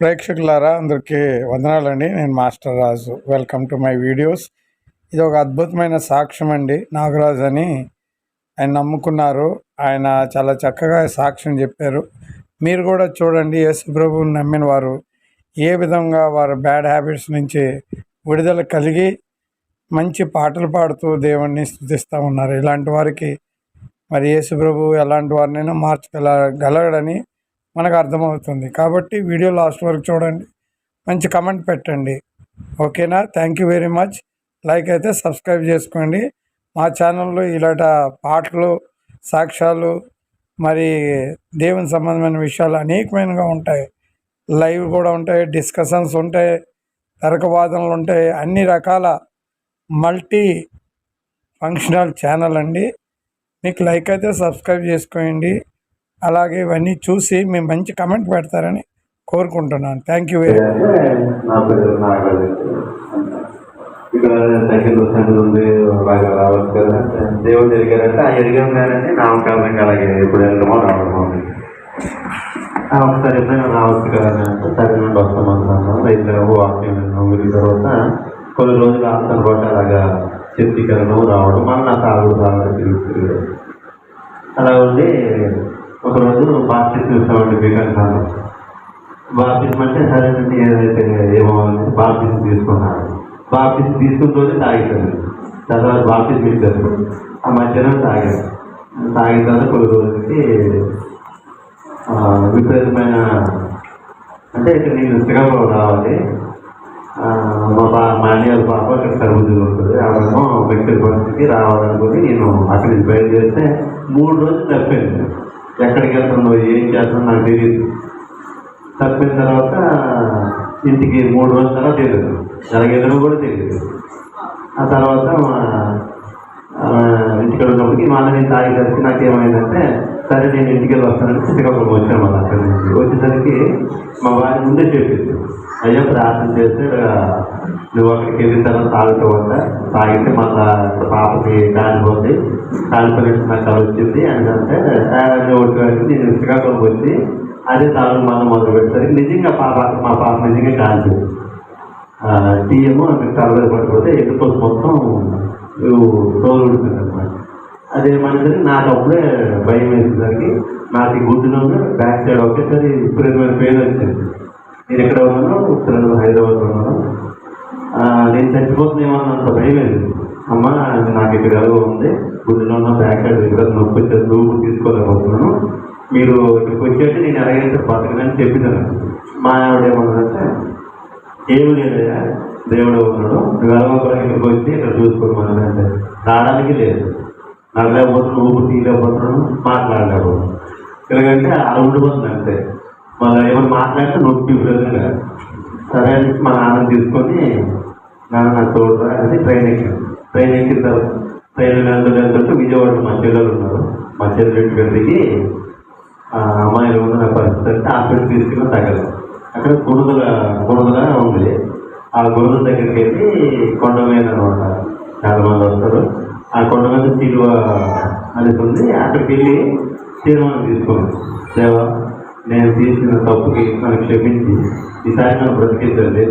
ప్రేక్షకులారా అందరికీ వందనాలండి. నేను master Raju. Welcome to my videos ఇది ఒక అద్భుతమైన సాక్ష్యం అండి. నాగరాజు అని ఆయన నమ్ముకున్నారు. ఆయన చాలా చక్కగా సాక్ష్యం చెప్పారు. మీరు కూడా చూడండి యేసు ప్రభువుని నమ్మిన వారు ఏ విధంగా వారు బ్యాడ్ హ్యాబిట్స్ నుంచి విడుదల కలిగి మంచి పాటలు పాడుతూ దేవుణ్ణి స్థుతిస్తూ ఉన్నారు. ఇలాంటి వారికి మరి యేసు ప్రభు ఎలాంటి వారినైనా మార్చగల గలగడని మనకు అర్థమవుతుంది. కాబట్టి వీడియో లాస్ట్ వరకు చూడండి. మంచి కమెంట్ పెట్టండి. ఓకేనా? Thank you very much like అయితే సబ్స్క్రైబ్ చేసుకోండి. మా ఛానల్లో ఇలాంటి పాటలు సాక్ష్యాలు మరి దేవుని సంబంధమైన విషయాలు అనేకమైనగా ఉంటాయి. లైవ్ కూడా ఉంటాయి డిస్కషన్స్ ఉంటాయి తర్కవాదనలు ఉంటాయి అన్ని రకాల మల్టీ ఫంక్షనల్ ఛానల్ అండి. మీకు లైక్ అయితే సబ్స్క్రైబ్ చేసుకోండి. అలాగే ఇవన్నీ చూసి మేము మంచి కమెంట్ పెడతారని కోరుకుంటున్నాను. థ్యాంక్ యూ వెరీ అంటే ఇక్కడ ఉంది. అలాగే రావచ్చు కదా. దేవుడు ఎరిగారంటే ఆ ఎరిగాం నామకాలంగా అలాగే ఎప్పుడు వెళ్ళడమో రావడమో ఒకసారి ఎప్పుడైనా రావచ్చు కదా. సరే నుండి వస్తామన్నాను వాక్యం తర్వాత కొన్ని రోజులు ఆస్తన పాటు అలాగా చర్చికి రావడం మళ్ళీ నా తాగుడు తిరుగుతుంది. అలా ఉండి ఒకరోజు బాప్తిస్ చూస్తామండి వివేకానంద బాప్తిస్ అంటే సరేనండి ఏదైతే ఏమో బాప్తిస్ తీసుకున్నాను బాప్తిస్ తీసుకున్న తాగిస్తాను తర్వాత బాప్తిస్ ఇచ్చారు ఆ మధ్యాహ్నం తాగాను తాగిన తర్వాత కొన్ని రోజులకి విపరీతమైన అంటే ఇక్కడ నేను శ్రీకాకుళం రావాలి. మా పా మా అన్నయ్య పాప అక్కడ సర్వీసులు ఉంటుంది ఆమెమో వ్యక్తి పరిస్థితికి రావాలనుకుని నేను అక్కడికి బయలుదేరితే మూడు రోజులు తప్పింది. ఎక్కడికి వెళ్తున్నావు ఏం చేస్తున్నావు నాకు తెలియదు తప్పిన తర్వాత ఇంటికి మూడు రోజుల తర్వాత తెలియదు జరగేదో కూడా తెలియదు ఆ తర్వాత మా ఇంటికి ఉన్నప్పటికీ మళ్ళీ నేను తాగి నాకు ఏమైందంటే సరే నేను ఇంటికి వెళ్ళి వస్తానని శ్రీకాకుళం వచ్చాను మళ్ళీ అక్కడి నుంచి వచ్చేసరికి మా వారి ముందే చెప్పింది అయ్యో ప్రార్థన చేస్తే నువ్వు అక్కడికి వెళ్ళిన తర్వాత తాగుతావంట తాగితే మళ్ళా పాపకి కాలిపోద్ది కాలిపోయినట్టు నాకు అలా వచ్చింది. అని అంటే ఒకటి నేను శ్రీకాకుళం వచ్చి అదే తాగు మళ్ళీ మొదలు పెట్టేసరికి నిజంగా పాప మా పాప నిజంగా కాలిపోయింది టీఎం అక్కడ కలర్ పడిపోతే ఎదుపు మొత్తం తోలు ఉంటుంది అనమాట అదేమంటే నాకు అప్పుడే భయం వేసేసరికి నాకు ఈ గుడ్డులో బ్యాక్ సైడ్ ఒకేసారి విపరీతమైన పెయిన్ వచ్చింది నేను ఎక్కడ ఉన్నాను ఉత్తరాలు హైదరాబాద్ ఉన్నాను ఆ, నేను చచ్చిపోతున్నామన్నంత భయం వేసింది అమ్మ నాకు ఇక్కడ ఎలాగో ఉంది. గుడ్డులో ఉన్న బ్యాక్ సైడ్ దగ్గర నొప్పి వచ్చేది నువ్వు తీసుకోలేకపోతున్నాను. మీరు ఇక్కడికి వచ్చేసి నేను ఎలాగైతే బతకనని చెప్పినాను. మా ఆవిడ ఏమన్నారంటే ఏమి లేదయ్యా. దేవుడు ఉన్నాడు. నువ్వు ఎలాగోకరా ఇక్కడికి వచ్చి ఇక్కడ చూసుకోమని అంటే రావడానికి లేదు. నడలేకపోతున్నాను ఊపు తీయలేకపోతున్నాను మాట్లాడలేకపోతున్నాను ఎందుకంటే అలా ఉండిపోతుంది అంతే. మళ్ళీ ఏమైనా మాట్లాడితే నొప్పి విపరీతంగా సరే అని మా నాన్న తీసుకొని నాన్న నాకు చూడరా అని ట్రైన్ ఎక్కాను ట్రైన్ ఎక్కిన తర్వాత ట్రైన్ వెళ్తుంటే వెళ్తుంటే విజయవాడ మా చెల్లెలు ఉన్నారు. మా చెల్లెలు గదికి అమ్మాయిలు ఉన్న నా పరిస్థితి అంటే హాస్పిటల్ తీసుకుని తగ్గలేదు. అక్కడ గుణదల గుణదల ఉంది. ఆ గుణదల దగ్గరికి వెళ్ళి కొండ మీద అనమాట చాలా మంది వస్తారు. ఆ కొండ మీద సిలువ అనేది ఉంది అక్కడికి వెళ్ళి తీర్మానం తీసుకోండి. దేవా నేను తీసిన తప్పుకి నన్ను క్షమించి. ఈసారి నన్ను బ్రతికించండి.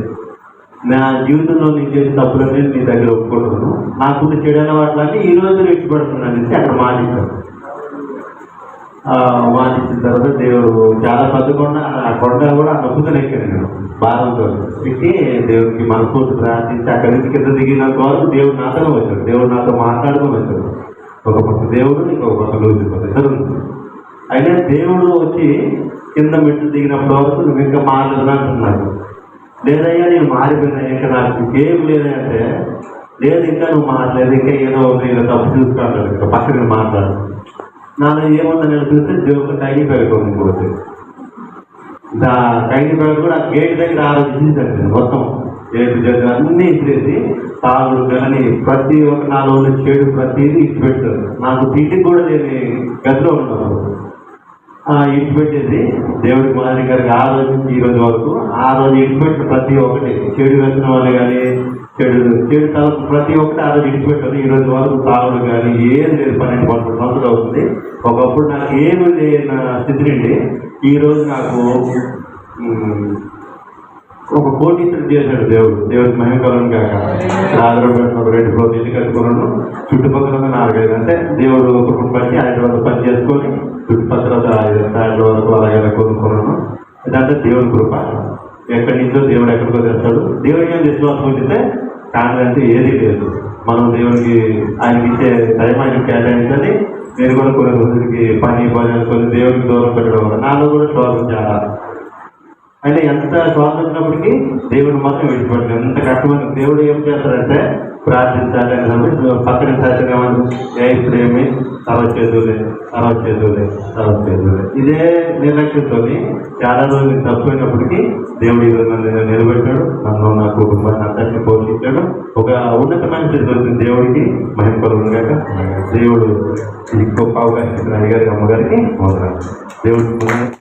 నా జీవితంలో నేను చేసిన తప్పులన్నీ నీ దగ్గర ఒప్పుకుంటున్నాను. నాకున్న చెడు అలవాట్లన్నీ ఈ రోజు రెచ్చిపడుతున్నాను అనేసి అక్కడ మాటిస్తాను వాదించిన తర్వాత దేవుడు చాలా పెద్ద కొండ ఆ కొండ కూడా ఆ నొప్పుతో ఎక్కాను నేను బాధంతో ఎక్కి దేవుడికి మనస్ఫూర్తి ప్రార్థించి అక్కడి నుంచి కింద దిగిన వరకు దేవుడు నాతోనే వచ్చాడు దేవుడు నాతో మాట్లాడుకొని వచ్చాడు ఒక పక్క దేవుడు ఇంకొక పక్క లూసిపోతాడు ఇద్దరు అయినా దేవుడు వచ్చి కింద మెట్లు దిగినప్పటి వరకు నువ్వు ఇంకా మారలేదు అంటున్నాడు లేదయ్యా నేను మారిపోయినా ఇంకా నాకు ఇంకేం లేదంటే లేదు ఇంకా నువ్వు మారలేదు ఇంకా ఏదో నేను తప్పు చూసుకుంటాను. ఇంకా పక్కన మాట్లాడు నాలో ఏముందని నేను దేవుడు కైకి పెట్టుకోండి దా కైకి పెరగ కూడా గేట్ దగ్గర ఆలోచించాను మొత్తం. గేట్ దగ్గర అన్నీ ఇచ్చేసి తాను కానీ ప్రతి ఒక్క నాలో ఉన్న చెడు ప్రతిదీ ఇచ్చి పెట్టారు నాకు తిండికి కూడా నేను గదిలో ఉన్నాను ఇంటి పెట్టేసి దేవుడి మాదిరి గారికి ఆ రోజు నుంచి ఈ రోజు వరకు ఆ రోజు ఇంటి పెట్టిన ప్రతి ఒక్కటి. చెడు వ్యసనం వల్ల కానీ చెడు చెడు ప్రతి ఒక్కటి ఆ రోజు ఇటు ఈ రోజు వరకు తాగుడు కానీ ఏం లేదు. పన్నెండు పదకొండు సంవత్సరాలు అవుతుంది. ఒకప్పుడు నాకు ఏమి లేని స్థితి నుండి ఈరోజు నాకు ఒక కోటీశ్వరుడు చేశాడు దేవుడు. దేవుడికి మహిమకరం కాక. రాజు పెట్టిన ఒక రెండు రోజులు ఇల్లు కట్టుకున్నాను. చుట్టుపక్కల ఉన్న నాలుగైదు అంటే దేవుడు కుటుంబాన్ని హైదరాబాద్ పని చేసుకొని చుట్టుపక్కల ఒక ఐదు సాయంత్రం వరకు అలాగే కొనుక్కున్నాను. ఇదంటే దేవుడి కృప. ఎక్కడి నుంచో దేవుడు ఎక్కడికో తెస్తాడు. దేవుడి మీద విశ్వాసం ఉంచితే కాదంటే ఏది లేదు. మనం దేవుడికి ఆయనకి ఇచ్చే టైం ఆయన కేటాయించాలి నేను కూడా కొన్ని రోజులకి పని పని కొన్ని దేవుడికి దూరం పెట్టడం వల్ల నాలో కూడా శ్వాసం చాలా అంటే ఎంత శ్వాసం వచ్చినప్పటికీ దేవుడు మాత్రం విడిచిపెట్టలేదు ఎంత కష్టమైన దేవుడు ఏం చేస్తారంటే ప్రార్థించాలి పక్కన సహజంగా ఏ ఇప్పుడు ఏమి తర్వాత చేతులే తర్వాత చేతులే తర్వాత చేతులే. ఇదే నిర్లక్ష్యంతో చాలా రోజులు తప్పిపోయినప్పటికీ దేవుడు నన్ను నిలబెట్టాడు. నన్ను నా కుటుంబాన్ని అందరినీ పోషించాడు. ఒక ఉన్నతమైన స్థితి దేవుడికి మహిమ కలుగుగాక దేవుడు ఈ గొప్ప అవకాశం ఇచ్చిన అమ్మగారికి వందనాలు. దేవుడికి